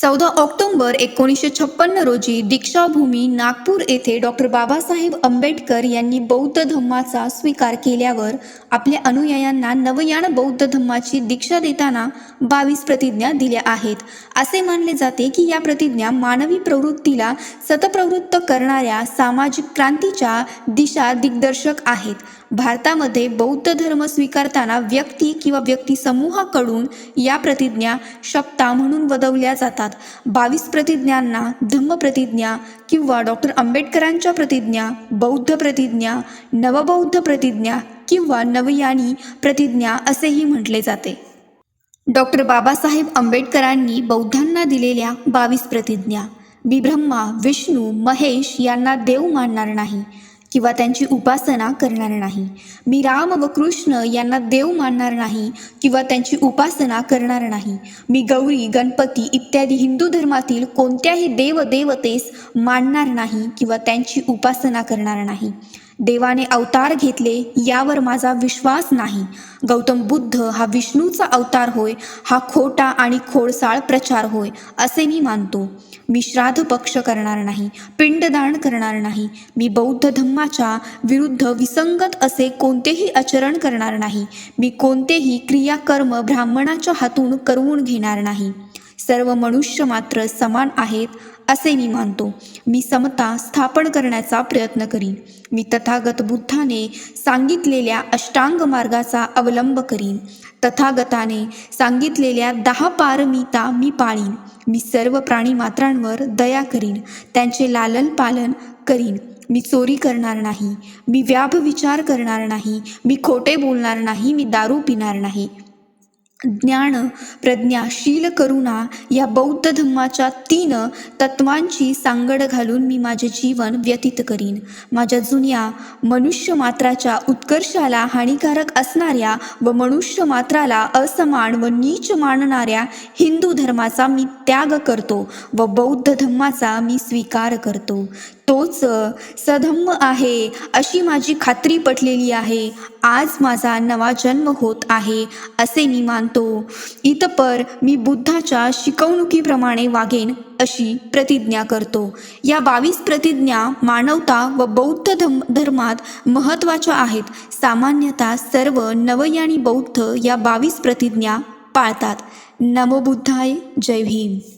चौदा ऑक्टोबर एकोणीसशे छप्पन्न रोजी दीक्षाभूमी नागपूर येथे डॉक्टर बाबासाहेब आंबेडकर यांनी बौद्ध धम्माचा स्वीकार केल्यावर आपल्या अनुयायांना नवयान बौद्ध धम्माची दीक्षा देताना बावीस प्रतिज्ञा दिल्या आहेत. असे मानले जाते की या प्रतिज्ञा मानवी प्रवृत्तीला सतप्रवृत्त करणाऱ्या सामाजिक क्रांतीच्या दिशा दिग्दर्शक आहेत. भारतामध्ये बौद्ध धर्म स्वीकारताना व्यक्ती किंवा व्यक्ती समूहाकडून या प्रतिज्ञा शब्दा म्हणून वदवल्या जातात. बावीस प्रतिज्ञांना धम्म प्रतिज्ञा किंवा डॉक्टर आंबेडकरांच्या प्रतिज्ञा बौद्ध प्रतिज्ञा नवबौद्ध प्रतिज्ञा किंवा नवयानी प्रतिज्ञा असेही म्हटले जाते. डॉक्टर बाबासाहेब आंबेडकरांनी बौद्धांना दिलेल्या बावीस प्रतिज्ञा. मी ब्रह्मा विष्णू महेश यांना देव मानणार नाही. किंवा त्यांची उपासना करणार नाही. मी राम व कृष्ण यांना देव मानणार नाही किंवा त्यांची उपासना करणार नाही. मी गौरी गणपती इत्यादी हिंदू धर्मातील कोणत्याही देवदेवतेस मानणार नाही किंवा त्यांची उपासना करणार नाही. देवाने अवतार घेतले यावर माझा विश्वास नाही. गौतम बुद्ध हा विष्णूचा अवतार होय हा खोटा आणि खोडसाळ प्रचार होय असे मी मानतो. मी श्राद्ध पक्ष करणार नाही पिंडदान करणार नाही मी बौद्ध धम्माच्या विरुद्ध विसंगत असे कोणतेही आचरण करणार नाही. मी कोणतेही क्रियाकर्म ब्राह्मणाच्या हातून करवून घेणार नाही. सर्व मनुष्य मात्र समान आहेत असे मी मानतो. मी समता स्थापन करण्याचा प्रयत्न करीन. मी तथागत बुद्धाने सांगितलेल्या अष्टांग मार्गाचा अवलंब करीन. तथागताने सांगितलेल्या दहा पारमिता मी पाळीन. मी सर्व प्राणी मात्रांवर दया करीन. त्यांचे लालन पालन करीन. मी चोरी करणार नाही. मी व्याभ विचार करणार नाही. मी खोटे बोलणार नाही. मी दारू पिणार नाही. ज्ञान प्रज्ञा शील करुणा या बौद्ध धम्माच्या तीन तत्वांची सांगड घालून मी माझे जीवन व्यतीत करीन. माझ्या जुन्या मनुष्य मात्राच्या उत्कर्षाला हानिकारक असणाऱ्या व मनुष्य मात्राला असमान व नीच मानणाऱ्या हिंदू धर्माचा मी त्याग करतो व बौद्ध धम्माचा मी स्वीकार करतो. तोच सधम्म आहे अशी माझी खात्री पटलेली आहे. आज माझा नवा जन्म होत आहे असे मी मानतो. इतपर मी बुद्धाच्या शिकवणुकीप्रमाणे वागेन अशी प्रतिज्ञा करतो. या बावीस प्रतिज्ञा मानवता व बौद्ध धम धर्मात महत्त्वाच्या आहेत. सामान्यतः सर्व नवयानी बौद्ध या बावीस प्रतिज्ञा पाळतात. नमो बुद्धाय जय भीम.